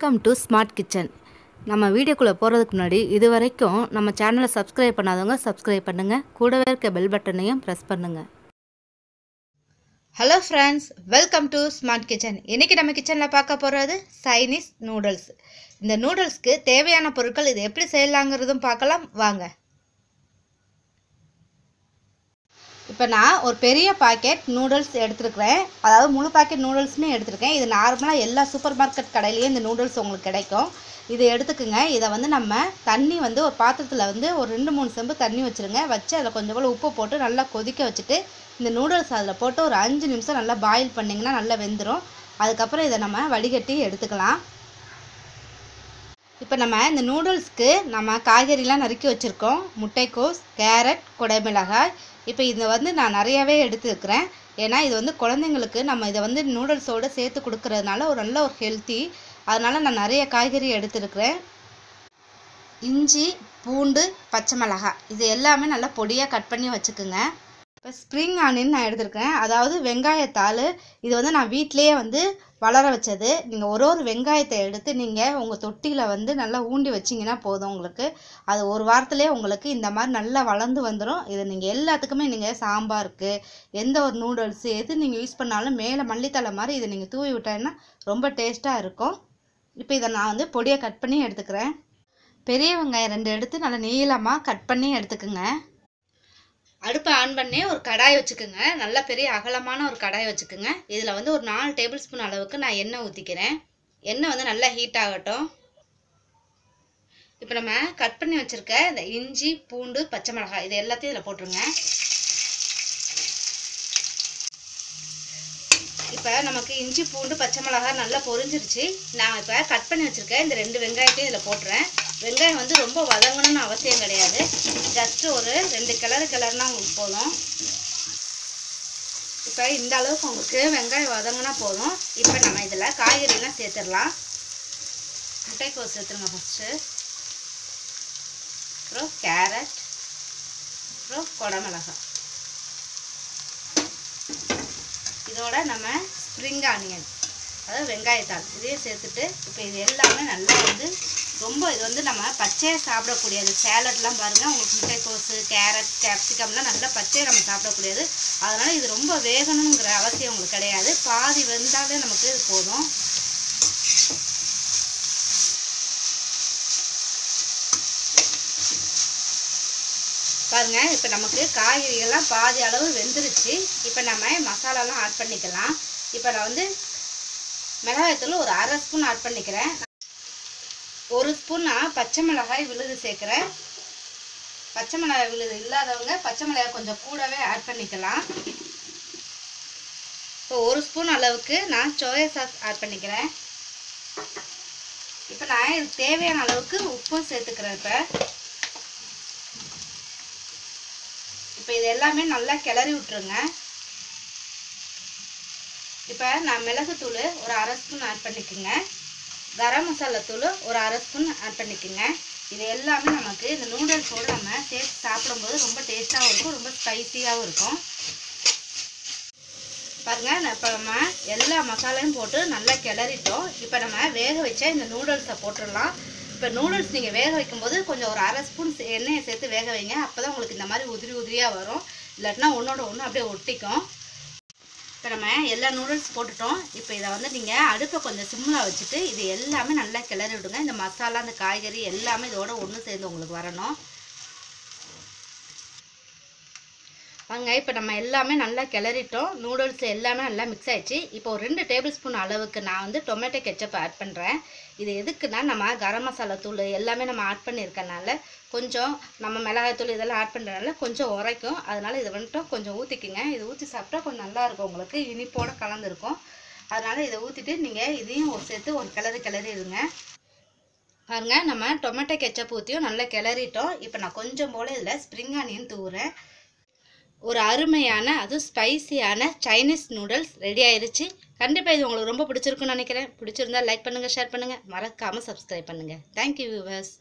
Welcome to smart kitchen நம்ம வீடியோக்குள்ளே போகிறதுக்கு முன்னாடி இது வரைக்கும் நம்ம சேனலை சப்ஸ்கிரைப் பண்ணாதவங்க சப்ஸ்கிரைப் பண்ணுங்கள் கூடவே இருக்க பெல் பட்டனையும் ப்ரெஸ் பண்ணுங்கள் hello friends welcome to smart kitchen இன்றைக்கி நம்ம கிச்சனில் பார்க்க போகிறது சைனீஸ் நூடுல்ஸ் இந்த நூடுல்ஸ்க்கு தேவையான பொருட்கள் இது எப்படி செய்யலாங்கிறதும் பார்க்கலாம். வாங்க. இப்போ நான் ஒரு பெரிய பாக்கெட் நூடுல்ஸ் எடுத்துருக்கிறேன். அதாவது முழு பாக்கெட் நூடுல்ஸுமே எடுத்துருக்கேன். இது நார்மலாக எல்லா சூப்பர் மார்க்கெட் கடையிலையும் இந்த நூடுல்ஸ் உங்களுக்கு கிடைக்கும். இது எடுத்துக்குங்க. இதை வந்து நம்ம தண்ணி வந்து ஒரு பாத்திரத்தில் வந்து ஒரு ரெண்டு மூணு செம்பு தண்ணி வச்சுருங்க. வச்சு அதில் கொஞ்சம் போல் உப்பு போட்டு நல்லா கொதிக்க வச்சுட்டு இந்த நூடுல்ஸ் அதில் போட்டு ஒரு அஞ்சு நிமிஷம் நல்லா பாயில் பண்ணிங்கன்னா நல்லா வெந்துடும் அதுக்கப்புறம் இதை நம்ம வடிகட்டி எடுத்துக்கலாம். இப்போ நம்ம இந்த நூடுல்ஸ்க்கு நம்ம காய்கறிலாம் நறுக்கி வச்சுருக்கோம். முட்டைக்கோஸ் கேரட் குடைமிளகாய் இப்போ இதை வந்து நான் நிறையாவே எடுத்துருக்கிறேன் ஏன்னா இது வந்து குழந்தைங்களுக்கு நம்ம இதை வந்து நூடுல்ஸோடு சேர்த்து கொடுக்கறதுனால ஒரு நல்ல ஒரு ஹெல்த்தி அதனால் நான் நிறைய காய்கறி எடுத்துருக்கிறேன். இஞ்சி பூண்டு பச்சை மிளகாய். இது எல்லாமே நல்லா பொடியாக கட் பண்ணி வச்சுக்குங்க. இப்போ ஸ்ப்ரிங் ஆனியன் நான் எடுத்திருக்கேன். அதாவது வெங்காயத்தாள் இது வந்து நான் வீட்டிலேயே வந்து வளர வச்சது. நீங்கள் ஒரு ஒரு வெங்காயத்தை எடுத்து நீங்கள் உங்கள் தொட்டியில் வந்து நல்லா ஊண்டி வச்சிங்கன்னா போதும் உங்களுக்கு. அது ஒரு வாரத்துலேயே உங்களுக்கு இந்த மாதிரி நல்லா வளர்ந்து வந்துடும் இது நீங்கள் எல்லாத்துக்குமே நீங்கள் சாம்பாருக்கு எந்த ஒரு நூடுல்ஸ் எது நீங்கள் யூஸ் பண்ணாலும் மேலே மல்லித்தலை மாதிரி இதை நீங்கள் தூவி விட்டீங்கன்னா ரொம்ப டேஸ்ட்டாக இருக்கும். இப்போ இதை நான் வந்து பொடியை கட் பண்ணி எடுத்துக்கிறேன். பெரிய வெங்காயம் ரெண்டு எடுத்து நல்லா நீளமாக கட் பண்ணி எடுத்துக்குங்க. அடுப்பை ஆன் பண்ணி ஒரு கடாய் வச்சுக்கோங்க. நல்ல பெரிய அகலமான ஒரு கடாய் வச்சுக்கோங்க. இதில் வந்து ஒரு நாலு டேபிள் ஸ்பூன் அளவுக்கு நான் எண்ணெய் ஊற்றிக்கிறேன் எண்ணெய் வந்து நல்லா ஹீட் ஆகட்டும். இப்போ நம்ம கட் பண்ணி வச்சுருக்க இந்த இஞ்சி பூண்டு பச்சை மிளகாய் இது எல்லாத்தையும் இதில் போட்டுருங்க. இப்போ நமக்கு இஞ்சி பூண்டு பச்சை மிளகாய் நல்லா பொரிஞ்சிருச்சு. நான் இப்போ கட் பண்ணி வச்சுருக்கேன் இந்த ரெண்டு வெங்காயத்தையும் இதில் போட்டுறேன். வெங்காயம் வந்து ரொம்ப வதங்கணும்னு அவசியம் கிடையாது. ஜஸ்ட்டு ஒரு ரெண்டு கிளறு கிளறுனா உங்களுக்கு போதும். இப்போ இந்த அளவுக்கு உங்களுக்கு வெங்காயம் வதங்கினா போதும். இப்போ நம்ம இதில் காய்கறிலாம் சேர்த்துடலாம். முட்டைக்கோஸ் சேர்த்துருங்க ஃபஸ்ட்டு அப்புறம் கேரட். அப்புறம் குடமிளகாய் இதோட நம்ம ஸ்ப்ரிங் ஆனியன் அதாவது வெங்காயத்தாள் இதையும் சேர்த்துட்டு இப்போ இது எல்லாமே நல்லா வந்து ரொம்ப இது வந்து நம்ம பச்சையாக சாப்பிடக்கூடியது. சேலட்லாம் பாருங்கள் உங்களுக்கு முட்டைக்கோஸு கேரட் கேப்சிகம்லாம் நல்லா பச்சையாக நம்ம சாப்பிடக்கூடியது. அதனால் இது ரொம்ப வேகணுங்கிற அவசியம் உங்களுக்கு கிடையாது. பாதி வெந்தாலே நமக்கு இது போதும். பாருங்கள் இப்போ நமக்கு காய்கறிகள்லாம் பாதி அளவு வெந்துருச்சு. இப்போ நம்ம மசாலாலாம் ஆட் பண்ணிக்கலாம். இப்போ நான் வந்து மிளகாயத்தூள் ஒரு அரை ஸ்பூன் ஆட் பண்ணிக்கிறேன். ஒரு ஸ்பூன் நான் பச்சை மிளகாய் விழுது சேர்க்குறேன். பச்சை மிளகாய் விழுது இல்லாதவங்க பச்சை மிளகாய் கொஞ்சம் கூடவே ஆட் பண்ணிக்கலாம். இப்போ ஒரு ஸ்பூன் அளவுக்கு நான் சோயா சாஸ் ஆட் பண்ணிக்கிறேன். இப்போ நான் இதுக்கு தேவையான அளவுக்கு உப்பும் சேர்த்துக்கிறேன் இப்போ. இப்போ இது எல்லாமே நல்லா கிளறி விட்டுருங்க. இப்போ நான் மிளகுத்தூள் ஒரு அரை ஸ்பூன் ஆட் பண்ணிக்கோங்க. கரம் மசாலா தூள் ஒரு அரை ஸ்பூன் ஆட் பண்ணிக்கோங்க. இது எல்லாமே நமக்கு இந்த நூடுல்ஸோடு நம்ம சேர்த்து சாப்பிடும்போது ரொம்ப டேஸ்ட்டாகவும் இருக்கும் ரொம்ப ஸ்பைசியாகவும் இருக்கும். பாருங்கள் இப்போ நம்ம எல்லா மசாலையும் போட்டு நல்லா கிளறிட்டோம். இப்போ நம்ம வேக வச்ச இந்த நூடுல்ஸை போட்டுடலாம். இப்போ நூடுல்ஸ் நீங்கள் வேக வைக்கும்போது கொஞ்சம் ஒரு அரை ஸ்பூன் எண்ணெயை சேர்த்து வேக வைங்க. அப்போ தான் உங்களுக்கு இந்த மாதிரி உதிரி உதிரியாக வரும். இல்லாட்டினா ஒன்றோட ஒன்று அப்படியே ஒட்டிக்கும். இப்போ நம்ம எல்லா நூடுல்ஸ் போட்டுட்டோம். இப்போ இதை வந்து நீங்கள் அடுப்பை கொஞ்சம் சிம்மில் வச்சுட்டு இது எல்லாமே நல்லா கிளறி விடுங்க இந்த மசாலா இந்த காய்கறி எல்லாமே இதோட ஒன்று சேர்ந்து உங்களுக்கு வரணும். வாங்க இப்போ நம்ம எல்லாமே நல்லா கிளறிட்டோம். நூடுல்ஸ் எல்லாமே நல்லா மிக்ஸ் ஆகிடுச்சு இப்போ ஒரு ரெண்டு டேபிள் ஸ்பூன் அளவுக்கு நான் வந்து டொமேட்டோ கெச்சப் ஆட் பண்ணுறேன் இது எதுக்குன்னா நம்ம கரம் மசாலா தூள் எல்லாமே நம்ம ஆட் பண்ணியிருக்கனால கொஞ்சம் நம்ம மிளகாய்த்தூள் இதெல்லாம் ஆட் பண்ணுறதுனால கொஞ்சம் உரைக்கும். அதனால் இதை வந்துட்டு கொஞ்சம் ஊற்றிக்குங்க இது ஊற்றி சாப்பிட்டா கொஞ்சம் நல்லாயிருக்கும் உங்களுக்கு. இனிப்போடு கலந்துருக்கும். அதனால் இதை ஊற்றிட்டு நீங்கள் இதையும் ஒரு சேர்த்து ஒரு கிளறி கிளறி இருங்க. பாருங்க நம்ம டொமேட்டோ கெச்சப் ஊற்றியும் நல்லா கிளறிட்டோம். இப்போ நான் கொஞ்சம் போல் இதில் ஸ்ப்ரிங் ஆனியன் தூவுறேன். ஒரு அருமையான அதுவும் ஸ்பைசியான சைனீஸ் நூடுல்ஸ் ரெடி ஆயிருச்சு. கண்டிப்பாக இது உங்களுக்கு ரொம்ப பிடிச்சிருக்குன்னு நினைக்கிறேன். பிடிச்சிருந்தா லைக் பண்ணுங்கள் ஷேர் பண்ணுங்கள் மறக்காமல் சப்ஸ்கிரைப் பண்ணுங்கள் தேங்க்யூ வியூவர்ஸ்